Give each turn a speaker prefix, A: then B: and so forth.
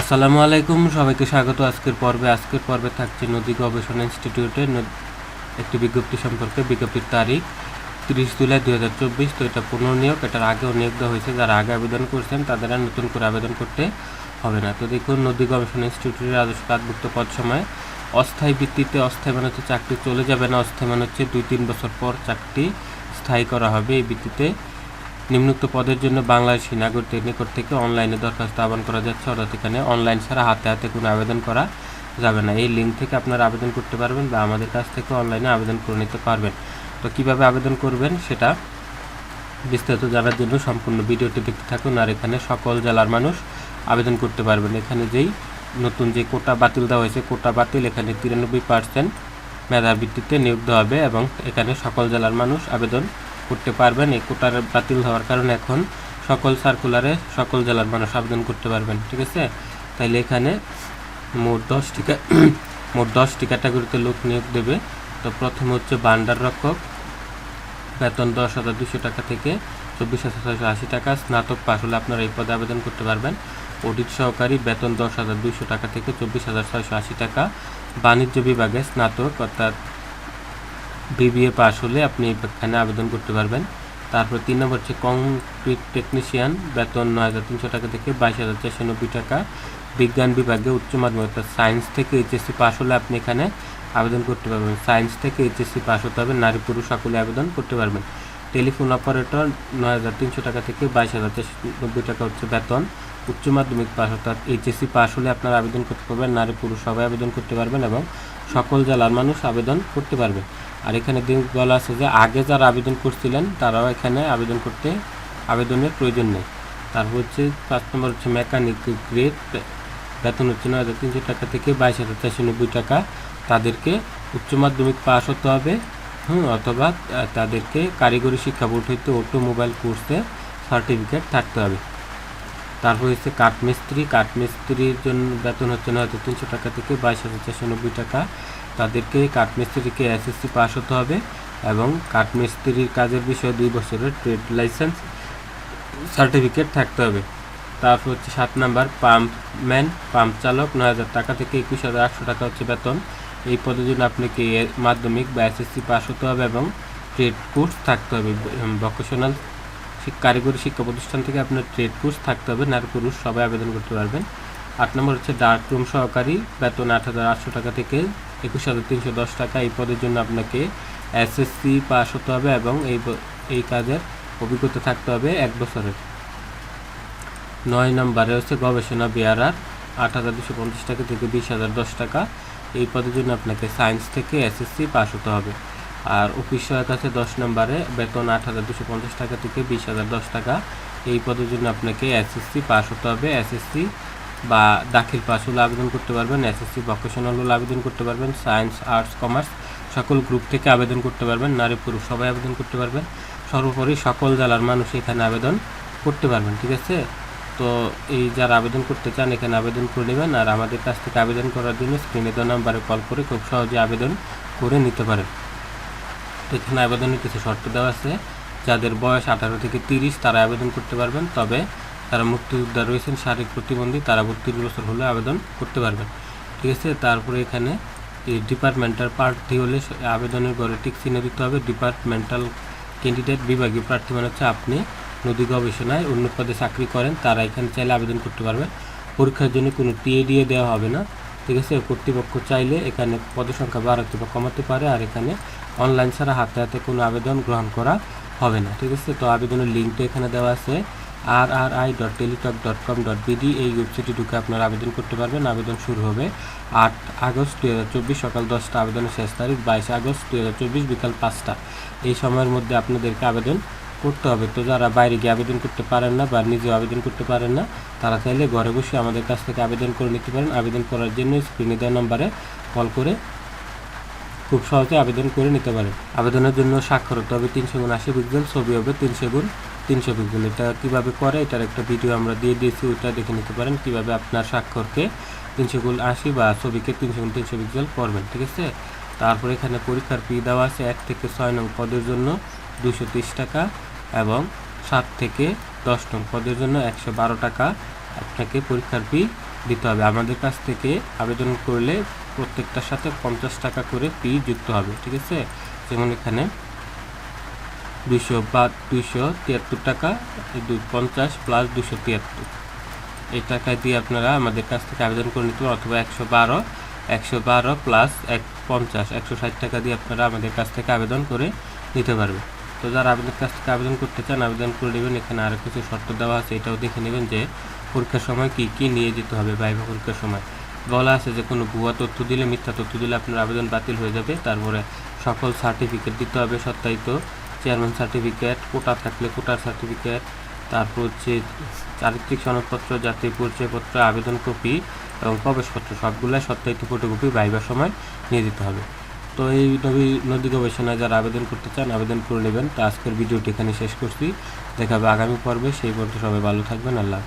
A: আসসালামু আলাইকুম, সবাইকে স্বাগত। আজকের পর্বে আজকের পর্বে থাকছে নদী গবেষণা ইনস্টিটিউটের একটি বিজ্ঞপ্তি সম্পর্কে। বিজ্ঞপ্তির তারিখ তিরিশ জুলাই দুই হাজার চব্বিশ। তো এটা পুনর্নিয়োগ এটার আগেও নিয়োগ দেওয়া হয়েছে। যারা আগে আবেদন করেছেন, তাদের আর নতুন করে আবেদন করতে হবে না। তো দেখুন, নদী গবেষণা ইনস্টিটিউটের রাজস্ব কাজভুক্ত পদ সময় অস্থায়ী ভিত্তিতে অস্থায়ী মানে হচ্ছে চাকরি চলে যাবে না। অস্থায়ী মানে হচ্ছে দুই তিন বছর পর চাকরি স্থায়ী করা হবে। এই ভিত্তিতে নিম্নোক্ত পদের জন্য বাংলাদেশি নাগরিকদের নিকট থেকে অনলাইনে দরখাস্ত আহ্বান করা যাচ্ছে। অর্থাৎ এখানে অনলাইন ছাড়া হাতে হাতে কোনো আবেদন করা যাবে না। এই লিঙ্ক থেকে আপনারা আবেদন করতে পারবেন বা আমাদের কাছ থেকে অনলাইনে আবেদন করে নিতে পারবেন। তো কীভাবে আবেদন করবেন সেটা বিস্তারিত জানার জন্য সম্পূর্ণ ভিডিওটি দেখতে থাকুন। আর এখানে সকল জেলার মানুষ আবেদন করতে পারবেন। এখানে যেই নতুন যে কোটা বাতিল দেওয়া হয়েছে, কোটা বাতিল এখানে তিরানব্বই পার্সেন্ট মেধার ভিত্তিতে নিয়োগ দেওয়া হবে এবং এখানে সকল জেলার মানুষ আবেদন করতে পারবেন, এই কোটার বাতিল হওয়ার কারণে এখন সকল সার্কুলারে সকল জেলার মানুষ আবেদন করতে পারবেন, ঠিক আছে? তাইলে এখানে মোট দশটি কা- মোট দশটি ক্যাটাগরিতে লোক নিয়োগ দেবে। তো প্রথম হচ্ছে বান্ডার রক্ষক, বেতন দশ হাজার দুশো টাকা থেকে চব্বিশ হাজার ছয়শো আশি টাকা, স্নাতক পাশ হলে আপনারা এই পদে আবেদন করতে পারবেন। অডিট সহকারী বেতন দশ হাজার দুশো টাকা থেকে চব্বিশ হাজার ছয়শো আশি টাকা। বাণিজ্য বিভাগে স্নাতক, অর্থাৎ বিবিএ পাশ হলে আপনি এখানে আবেদন করতে পারবেন। তারপর তিন নম্বর হচ্ছে কংক্রিট টেকনিশিয়ান বেতন নয় হাজার তিনশো টাকা থেকে বাইশ হাজার চারশো নব্বই টাকা। বিজ্ঞান বিভাগে উচ্চ মাধ্যমিক, অর্থাৎ সায়েন্স থেকে এইচএসসি পাশ হলে আপনি এখানে আবেদন করতে পারবেন। সায়েন্স থেকে এইচএসসি পাশ হতে হবে, নারী পুরুষ সকলে আবেদন করতে পারবেন। টেলিফোন অপারেটর নয় হাজার তিনশো টাকা থেকে বাইশ হাজার চারশো নব্বই টাকা হচ্ছে বেতন। উচ্চ মাধ্যমিক পাস অর্থাৎ এইচএসসি পাস হলে আপনারা আবেদন করতে পারবেন। নারী পুরুষ সবাই আবেদন করতে পারবেন এবং সকল জেলার মানুষ আবেদন করতে পারবে আর এখানে দিন বলা আছে যে আগে যারা আবেদন করছিলেন, তারাও এখানে আবেদন করতে আবেদনের প্রয়োজন নেই। তারপর হচ্ছে পাঁচ নম্বর হচ্ছে মেকানিক গ্রেড বেতন হচ্ছে নয় হাজার তিনশো টাকা থেকে বাইশ হাজার চারশো নব্বই টাকা। তাদেরকে উচ্চ মাধ্যমিক পাস হতে হবে, হুম, অথবা তাদেরকে কারিগরি শিক্ষা বোর্ড হইতে অটোমোবাইল কোর্সে সার্টিফিকেট থাকতে হবে। তারপর হচ্ছে কাঠমিস্ত্রি কাঠমিস্ত্রির জন্য বেতন হচ্ছে নয় হাজার তিনশো টাকা থেকে বাইশ হাজার চারশো নব্বই টাকা। তাদেরকে কাঠমিস্ত্রিকে এসএসসি পাস হতে হবে এবং কাঠমিস্ত্রির কাজের বিষয়ে দুই বছরের ট্রেড লাইসেন্স সার্টিফিকেট থাকতে হবে। তারপর হচ্ছে সাত নাম্বার পাম্প ম্যান পাম্প চালক, নয় হাজার টাকা থেকে একুশ হাজার আটশো টাকা হচ্ছে বেতন। এই পদের জন্য আপনাকে মাধ্যমিক বা এসএসসি পাস হতে হবে এবং ট্রেড কোর্স থাকতে হবে। ভোকেশনাল কারিগরি শিক্ষা প্রতিষ্ঠান থেকে আপনার ট্রেড কোর্স থাকতে হবে। নারী পুরুষ সবাই আবেদন করতে পারবেন। আট নম্বর হচ্ছে ডার্ক রুম সহকারী। বেতন আট হাজার আটশো টাকা থেকে একুশ হাজার তিনশো দশ টাকা। এই পদের জন্য আপনাকে এসএসসি পাস হতে হবে এবং এই এই কাজের অভিজ্ঞতা থাকতে হবে এক বছরের। নয় নম্বরে হচ্ছে গবেষণা বিআরআর। আট হাজার দুশো পঞ্চাশ টাকা থেকে বিশ হাজার দশ টাকা। এই পদের জন্য আপনাকে সায়েন্স থেকে এসএসসি পাস হতে হবে। আর অফিস সহায়ক আছে দশ নম্বরে, বেতন আট হাজার দুশো পঞ্চাশ টাকা থেকে বিশ হাজার দশ টাকা। এই পদের জন্য আপনাকে এসএসসি পাস হতে হবে। এসএসসি বা দাখিল পাস হলে আবেদন করতে পারবেন। এসএসসি ভোকেশনাল হলে আবেদন করতে পারবেন। সায়েন্স আর্টস কমার্স সকল গ্রুপ থেকে আবেদন করতে পারবেন। নারী, পুরুষ সবাই আবেদন করতে পারবেন। সর্বোপরি সকল জেলার মানুষ এখানে আবেদন করতে পারবেন, ঠিক আছে? তো এই যারা আবেদন করতে চান এখানে আবেদন করে নেবেন। আর আমাদের কাছ থেকে আবেদন করার জন্য স্ক্রিনে দেওয়া নাম্বারে কল করে খুব সহজে আবেদন করে নিতে পারেন। তো এখানে আবেদনের কিছু শর্ত দেওয়া আছে। যাদের বয়স আঠারো থেকে তিরিশ, তারা আবেদন করতে পারবেন। তবে তারা মুক্তিযোদ্ধা রয়েছেন, শারীরিক প্রতিবন্ধী, তারা বত্রিশ বছর হলে আবেদন করতে পারবেন। ঠিক আছে? তারপরে এখানে এই ডিপার্টমেন্টাল প্রার্থী হলে আবেদনের ঘরে টিক চিহ্ন দিতে হবে। ডিপার্টমেন্টাল ক্যান্ডিডেট বিভাগীয় প্রার্থী মানে হচ্ছে আপনি। নদী গবেষণায় অন্য পদে চাকরি করেন, তারা এখানে চাইলে আবেদন করতে পারবেন। পরীক্ষার জন্য কোনো টিএডিএ দেওয়া হবে না। ঠিক আছে? কর্তৃপক্ষ চাইলে এখানে পদসংখ্যা বাড়াতে বা কমাতে পারে আর এখানে অনলাইন ছাড়া হাতে হাতে কোনো আবেদন গ্রহণ করা হবে না, ঠিক আছে? তো আবেদনের লিঙ্কটা এখানে দেওয়া আছে। আর R I dot Teletalk dot com dot BD এই ওয়েবসাইটে ঢুকে আপনারা আবেদন করতে পারবেন। আবেদন শুরু হবে আট আগস্ট দু হাজার চব্বিশ সকাল দশটা। আবেদনের শেষ তারিখ বাইশ আগস্ট দু হাজার চব্বিশ বিকাল পাঁচটা। এই সময়ের মধ্যে আপনাদেরকে আবেদন করতে হবে। তো যারা বাইরে গিয়ে আবেদন করতে পারেন না বা নিজেও আবেদন করতে পারেন না, তারা চাইলে ঘরে বসে আমাদের কাছ থেকে আবেদন করে নিতে পারেন। আবেদন করার জন্য স্ক্রিনে দেওয়া নম্বরে কল করে খুব সহজে আবেদন করে নিতে পারেন। আবেদনের জন্য স্বাক্ষর হতে হবে তিনশো গুণ আশি পিক্সেল ছবি হবে তিনশো গুণ তিনশো পিক্সেল এটা কীভাবে করে? এটার একটা ভিডিও আমরা দিয়ে দিয়েছি, ওইটা দেখে নিতে পারেন। কীভাবে আপনার স্বাক্ষরকে তিনশো গুণ আশি বা ছবিকে তিনশো গুণ তিনশো পিক্সেল করবেন, ঠিক আছে? তারপর এখানে পরীক্ষার ফি দেওয়া আছে এক থেকে ছয় নং পদের জন্য দুশো টাকা। এবং সাত থেকে দশ নং পদের জন্য একশো বারো টাকা আপনাকে পরীক্ষার ফি দিতে হবে। আমাদের কাছ থেকে আবেদন করলে প্রত্যেকটার সাথে পঞ্চাশ টাকা করে ফি যুক্ত হবে, ঠিক আছে? যেমন এখানে দুশো বা দুশো তিয়াত্তর টাকা পঞ্চাশ প্লাস দুশো তিয়াত্তর। এই টাকা দিয়ে আপনারা আমাদের কাছ থেকে আবেদন করে নিতে পারেন, অথবা একশো বারো একশো বারো প্লাস এক পঞ্চাশ, একশো ষাট টাকা দিয়ে আপনারা আমাদের কাছ থেকে আবেদন করে নিতে পারবেন। তো যারা আপনাদের কাছ থেকে আবেদন করতে চান, আবেদন করে নেবেন। এখানে আরও কিছু শর্ত দেওয়া আছে, এটাও দেখে নেবেন যে পরীক্ষার সময় কি কি নিয়ে যেতে হবে বাইবা পরীক্ষার সময়। বলা আছে যে কোনো ভুয়া তথ্য দিলে, মিথ্যা তথ্য দিলে আপনার আবেদন বাতিল হয়ে যাবে। তারপরে সকল সার্টিফিকেট দিতে হবে সত্যায়িত। চেয়ারম্যান সার্টিফিকেট কোটা থাকলে কোটার সার্টিফিকেট। তারপর হচ্ছে চারিত্রিক সনদপত্র, জাতীয় পরিচয়পত্র, আবেদন কপি এবং প্রবেশপত্র, সবগুলাই সত্যায়িত ফটোকপি বাইবার সময় নিয়ে দিতে হবে। তো এই নবী নদী গবেষণায় যারা আবেদন করতে চান, আবেদন করে নেবেন। তো আজকের ভিডিওটি এখানে শেষ করছি। দেখাবে আগামী পর্বে। সেই পর্যন্ত সবাই ভালো থাকবেন। আল্লাহ।